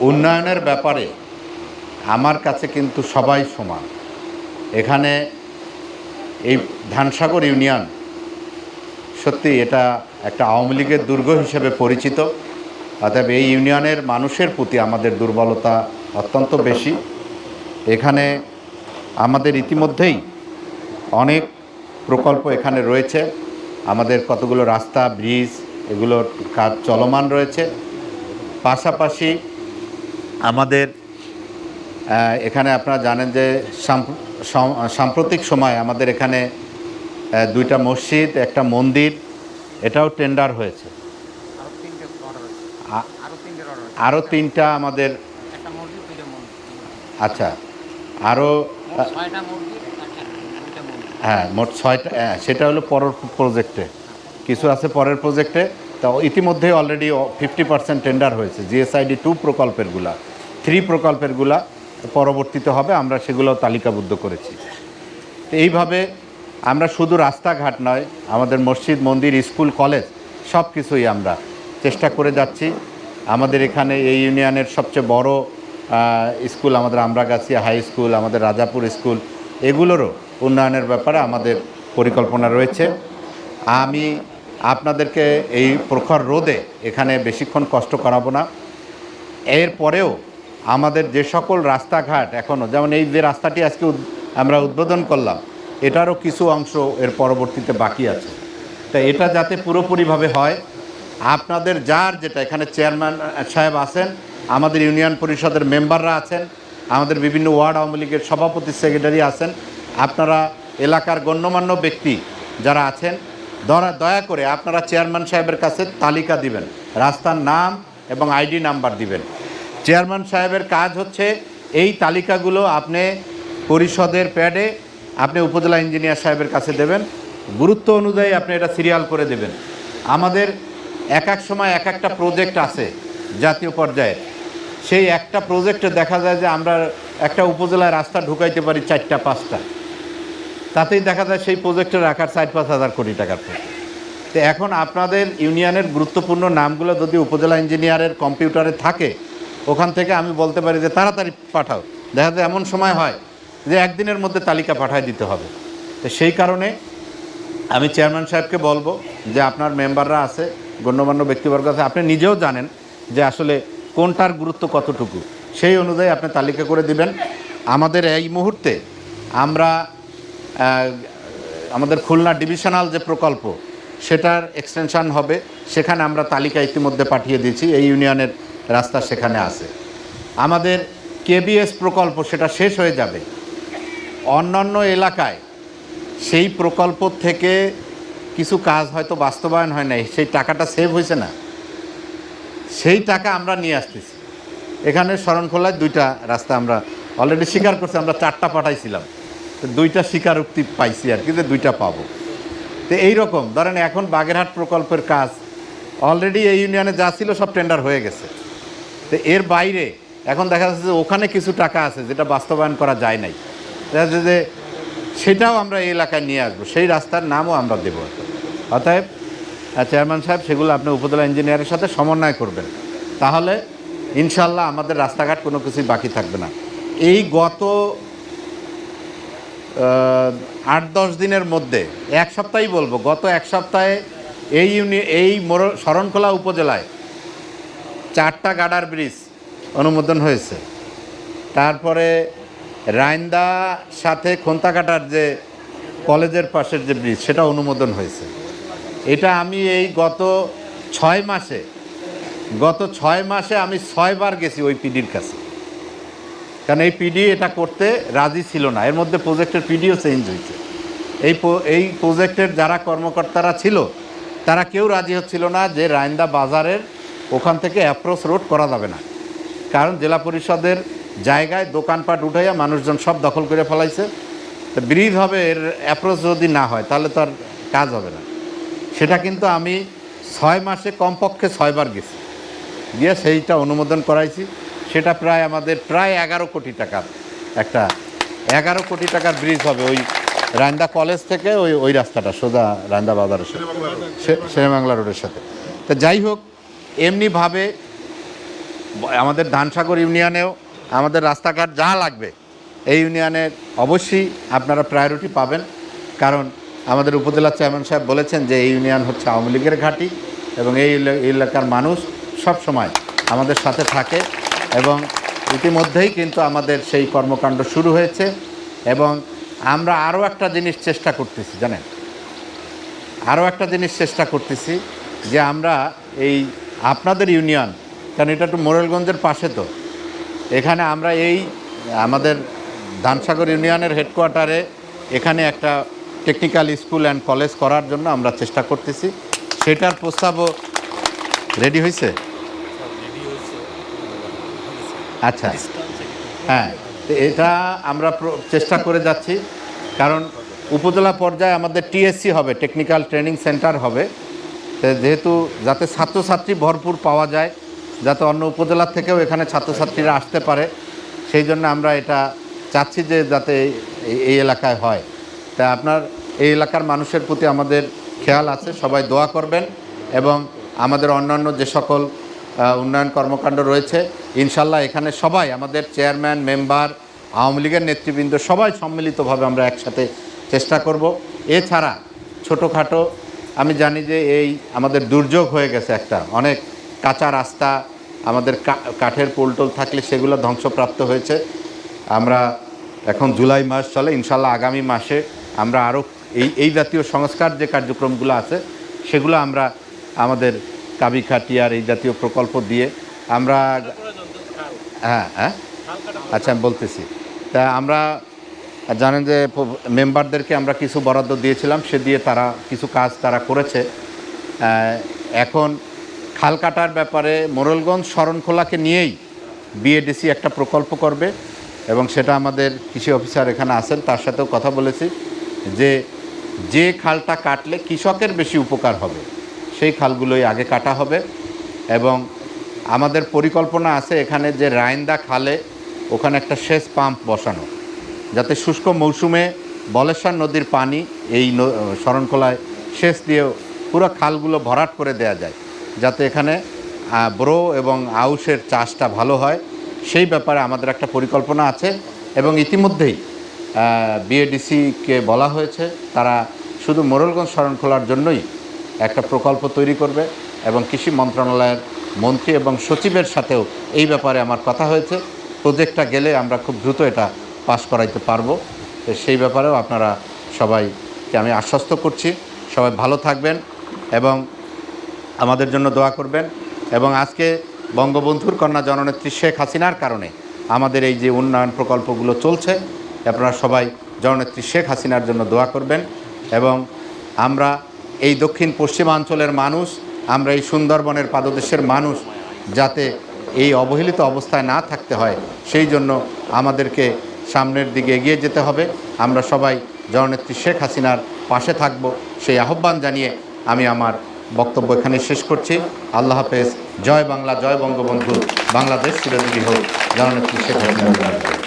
উন্নয়নের ব্যাপারে আমার কাছে কিন্তু সবাই সমান। এখানে এই ধানসাগর ইউনিয়ন সত্যি এটা একটা আওয়ামী লীগের দুর্গ হিসেবে পরিচিত, অতএব এই ইউনিয়নের মানুষের প্রতি আমাদের দুর্বলতা অত্যন্ত বেশি। এখানে আমাদের ইতিমধ্যেই অনেক প্রকল্প এখানে রয়েছে। আমাদের কতগুলো রাস্তা, ব্রিজ, এগুলোর কাজ চলমান রয়েছে। পাশাপাশি আমাদের এখানে আপনারা জানেন যে সাম্প- সাম্প্রতিক সময় আমাদের এখানে দুইটা মসজিদ একটা মন্দির এটাও টেন্ডার হয়েছে। আরও তিনটা আমাদের আচ্ছা আরও হ্যাঁ মোট ছয়টা হ্যাঁ, সেটা হলো পরের প্রজেক্টে। কিছু আছে পরের প্রজেক্টে? তো ইতিমধ্যেই অলরেডি ফিফটি পার্সেন্ট টেন্ডার হয়েছে। জিএসআইডি টু প্রকল্পেরগুলা থ্রি প্রকল্পেরগুলা পরবর্তীতে হবে, আমরা সেগুলো তালিকাবদ্ধ করেছি। তো এইভাবে আমরা শুধু রাস্তাঘাট নয়, আমাদের মসজিদ, মন্দির, স্কুল, কলেজ সব কিছুই আমরা চেষ্টা করে যাচ্ছি। আমাদের এখানে এই ইউনিয়নের সবচেয়ে বড় স্কুল আমাদের আমরাগাছিয়া হাই স্কুল, আমাদের রাজাপুর স্কুল, এগুলোরও উন্নয়নের ব্যাপারে আমাদের পরিকল্পনা রয়েছে। আমি আপনাদেরকে এই প্রখর রোদে এখানে বেশিক্ষণ কষ্ট করাবো না। এরপরেও আমাদের যে সকল রাস্তাঘাট এখনও যেমন এই যে রাস্তাটি আজকে আমরা উদ্বোধন করলাম, এটারও কিছু অংশ এর পরবর্তীতে বাকি আছে। তা এটা যাতে পুরোপুরিভাবে হয়, আপনাদের যার যেটা, এখানে চেয়ারম্যান সাহেব আছেন, আমাদের ইউনিয়ন পরিষদের মেম্বাররা আছেন, আমাদের বিভিন্ন ওয়ার্ড আওয়ামী লীগের সভাপতি, সেক্রেটারি আছেন, আপনারা এলাকার গণ্যমান্য ব্যক্তি যারা আছেন দয়া দয়া করে আপনারা চেয়ারম্যান সাহেবের কাছে তালিকা দিবেন, রাস্তার নাম এবং আইডি নাম্বার দিবেন। চেয়ারম্যান সাহেবের কাজ হচ্ছে এই তালিকাগুলো আপনি পরিষদের প্যাডে আপনি উপজেলা ইঞ্জিনিয়ার সাহেবের কাছে দেবেন, গুরুত্ব অনুযায়ী আপনি এটা সিরিয়াল করে দেবেন। আমাদের এক এক সময় এক একটা প্রজেক্ট আছে জাতীয় পর্যায়ে, সেই একটা প্রজেক্টে দেখা যায় যে আমরা একটা উপজেলায় রাস্তা ঢুকাইতে পারি চারটা, পাঁচটা। তাতেই দেখা যায় সেই প্রজেক্টে রাখার চার পাঁচ হাজার কোটি টাকার তো এখন আপনাদের ইউনিয়নের গুরুত্বপূর্ণ নামগুলো যদি উপজেলা ইঞ্জিনিয়ারের কম্পিউটারে থাকে, ওখান থেকে আমি বলতে পারি যে তাড়াতাড়ি পাঠাও। দেখা যায় এমন সময় হয় যে একদিনের মধ্যে তালিকা পাঠায় দিতে হবে। তো সেই কারণে আমি চেয়ারম্যান সাহেবকে বলব যে আপনার মেম্বাররা আছে, গণ্যমান্য ব্যক্তিবর্গ আছে, আপনি নিজেও জানেন যে আসলে কোনটার গুরুত্ব কতটুকু। সেই অনুযায়ী আপনি তালিকা করে দিবেন। আমাদের এই মুহূর্তে আমরা আমাদের খুলনা ডিভিশনাল যে প্রকল্প, সেটার এক্সটেনশন হবে। সেখানে আমরা তালিকা ইতিমধ্যে পাঠিয়ে দিয়েছি, এই ইউনিয়নের রাস্তা সেখানে আছে। আমাদের কেবিএস প্রকল্প সেটা শেষ হয়ে যাবে। অন্যান্য এলাকায় সেই প্রকল্প থেকে কিছু কাজ হয়তো বাস্তবায়ন হয় নাই, সেই টাকাটা সেভ হয়েছে না। সেই টাকা আমরা নিয়ে আসতেছি। এখানে শরণখোলায় দুইটা রাস্তা আমরা অলরেডি স্বীকার করছি, আমরা চারটা পাঠাইছিলাম। দুইটা স্বীকারোক্তি পাইছি আর কি, যে দুইটা পাবো। তো এইরকম, ধরেন এখন বাগেরহাট প্রকল্পের কাজ অলরেডি এই ইউনিয়নে যা ছিল সব টেন্ডার হয়ে গেছে। তো এর বাইরে, এখন দেখা যাচ্ছে যে ওখানে কিছু টাকা আছে যেটা বাস্তবায়ন করা যায় নাই। দেখা যাচ্ছে যে সেটাও আমরা এই এলাকায় নিয়ে আসব, সেই রাস্তার নামও আমরা দেবো অতএব চেয়ারম্যান সাহেব, সেগুলো আপনি উপজেলা ইঞ্জিনিয়ারের সাথে সমন্বয় করবেন। তাহলে ইনশাল্লাহ আমাদের রাস্তাঘাট কোনো কিছুই বাকি থাকবে না। এই গত আট দশ দিনের মধ্যে, এক সপ্তাহই বলব, গত এক সপ্তাহে এই ইউনি, এই মোর, শরণখোলা উপজেলায় চারটা গাডার ব্রিজ অনুমোদন হয়েছে। তারপরে রাইন্দা সাথে খন্তাকাটার যে কলেজের পাশের যে ব্রিজ, সেটা অনুমোদন হয়েছে। এটা আমি এই গত ছয় মাসে, গত ছয় মাসে আমি ছয়বার গেছি ওই পিডির কাছে। কারণ এই পিডি এটা করতে রাজি ছিল না। এর মধ্যে প্রজেক্টের পিডিও চেঞ্জ হয়েছে। এই এই প্রজেক্টের যারা কর্মকর্তারা ছিল, তারা কেউ রাজি হচ্ছিল না যে রাইন্দা বাজারের ওখান থেকে অ্যাপ্রোচ রোড করা যাবে না। কারণ জেলা পরিষদের জায়গায় দোকানপাট উঠাইয়া মানুষজন সব দখল করে ফেলাইছে। তো ব্রিজ হবে এর অ্যাপ্রোচ যদি না হয়, তাহলে তো আর কাজ হবে না। সেটা কিন্তু আমি ছয় মাসে কমপক্ষে ছয়বার গেছি। গিয়ে সেইটা অনুমোদন করাইছি। সেটা প্রায় আমাদের প্রায় এগারো কোটি টাকার একটা এগারো কোটি টাকার ব্রিজ হবে ওই রান্দা কলেজ থেকে ওই ওই রাস্তাটা সোজা রান্দা বাজারের সাথে। শেরেবাংলা রোডের সাথে। তা যাই হোক এমনিভাবে আমাদের ধানসাগর ইউনিয়নেও আমাদের রাস্তাঘাট যা লাগবে এই ইউনিয়নের অবশ্যই আপনারা প্রায়োরিটি পাবেন। কারণ আমাদের উপজেলা চেয়ারম্যান সাহেব বলেছেন যে এই ইউনিয়ন হচ্ছে আওয়ামী লীগের ঘাঁটি এবং এই এই এলাকার মানুষ সব সময় আমাদের সাথে থাকে। এবং ইতিমধ্যেই কিন্তু আমাদের সেই কর্মকাণ্ড শুরু হয়েছে এবং আমরা আরও একটা জিনিস চেষ্টা করতেছি, জানেন? আরও একটা জিনিস চেষ্টা করতেছি যে আমরা এই আপনাদের ইউনিয়ন, কারণ এটা একটু মোরেলগঞ্জের পাশে তো, এখানে আমরা এই আমাদের ধানসাগর ইউনিয়নের হেডকোয়ার্টারে এখানে একটা টেকনিক্যাল স্কুল অ্যান্ড কলেজ করার জন্য আমরা চেষ্টা করতেছি। সেটার প্রস্তাবও রেডি হয়েছে আচ্ছা। হ্যাঁ এটা আমরা চেষ্টা করে যাচ্ছি। কারণ উপজেলা পর্যায়ে আমাদের টিএসসি হবে টেকনিক্যাল ট্রেনিং সেন্টার হবে। যেহেতু যাতে ছাত্রছাত্রী ভরপুর পাওয়া যায়, যাতে অন্য উপজেলা থেকেও এখানে ছাত্রছাত্রীরা আসতে পারে, সেই জন্য আমরা এটা চাচ্ছি যে যাতে এই- এলাকায় হয়। তা আপনার এই এলাকার মানুষের প্রতি আমাদের খেয়াল আছে, সবাই দোয়া করবেন এবং আমাদের অন্যান্য যে সকল উন্নয়ন কর্মকাণ্ড রয়েছে। ইনশাল্লাহ এখানে সবাই, আমাদের চেয়ারম্যান, মেম্বার, আওয়ামী লীগের নেতৃবৃন্দ, সবাই সম্মিলিতভাবে আমরা একসাথে চেষ্টা করব। এছাড়া ছোটোখাটো, আমি জানি যে এই আমাদের দুর্যোগ হয়ে গেছে একটা, অনেক কাঁচা রাস্তা, আমাদের কাঠের পোলটোল থাকলে সেগুলো ধ্বংসপ্রাপ্ত হয়েছে। আমরা এখন জুলাই মাস চলে, ইনশাল্লাহ আগামী মাসে আমরা আরও এই এই জাতীয় সংস্কার যে কার্যক্রমগুলো আছে, সেগুলো আমরা আমাদের কাবি খাটিয়ার এই জাতীয় প্রকল্প দিয়ে আমরা হ্যাঁ হ্যাঁ। আচ্ছা আমি বলতেছি। তা আমরা জানেন যে মেম্বারদেরকে আমরা কিছু বরাদ্দ দিয়েছিলাম, সে দিয়ে তারা কিছু কাজ তারা করেছে। এখন খাল কাটার ব্যাপারে মোরলগঞ্জ শরণখোলাকে নিয়েই বিএডিসি একটা প্রকল্প করবে এবং সেটা আমাদের কৃষি অফিসার এখানে আছেন, তার সাথেও কথা বলেছি যে যে খালটা কাটলে কৃষকের বেশি উপকার হবে। সেই খালগুলোই আগে কাটা হবে এবং আমাদের পরিকল্পনা আছে এখানে যে রায়ন্দা খালে ওখানে একটা সেচ পাম্প বসানো, যাতে শুষ্ক মৌসুমে বলেশ্বর নদীর পানি এই শরণখোলায় সেচ দিয়ে পুরো খালগুলো ভরাট করে দেয়া যায়, যাতে এখানে ব্রো এবং আউশের চাষটা ভালো হয়। সেই ব্যাপারে আমাদের একটা পরিকল্পনা আছে এবং ইতিমধ্যেই বিএডিসিকে বলা হয়েছে তারা শুধু মোরলগঞ্জ শরণখোলার জন্যই একটা প্রকল্প তৈরি করবে এবং কৃষি মন্ত্রণালয়ের মন্ত্রী এবং সচিবের সাথেও এই ব্যাপারে আমার কথা হয়েছে। প্রজেক্টটা গেলে আমরা খুব দ্রুত এটা পাস করাইতে পারব। তো সেই ব্যাপারেও আপনারা সবাইকে আমি আশ্বস্ত করছি। সবাই ভালো থাকবেন এবং আমাদের জন্য দোয়া করবেন এবং আজকে বঙ্গবন্ধুর কন্যা জননেত্রী শেখ হাসিনার কারণে আমাদের এই যে উন্নয়ন প্রকল্পগুলো চলছে, আপনারা সবাই জননেত্রী শেখ হাসিনার জন্য দোয়া করবেন এবং আমরা এই দক্ষিণ পশ্চিমাঞ্চলের মানুষ, আমরা এই সুন্দরবনের পাদদেশের মানুষ, যাতে এই অবহেলিত অবস্থায় না থাকতে হয়। সেই জন্য আমাদেরকে সামনের দিকে এগিয়ে যেতে হবে। আমরা সবাই জননেত্রী শেখ হাসিনার পাশে থাকব। সেই আহ্বান জানিয়ে আমি আমার বক্তব্য এখানে শেষ করছি। আল্লাহ হাফেজ। জয় বাংলা, জয় বঙ্গবন্ধু। বাংলাদেশ চিরজীবী হোক। জননেত্রী শেখ হাসিনা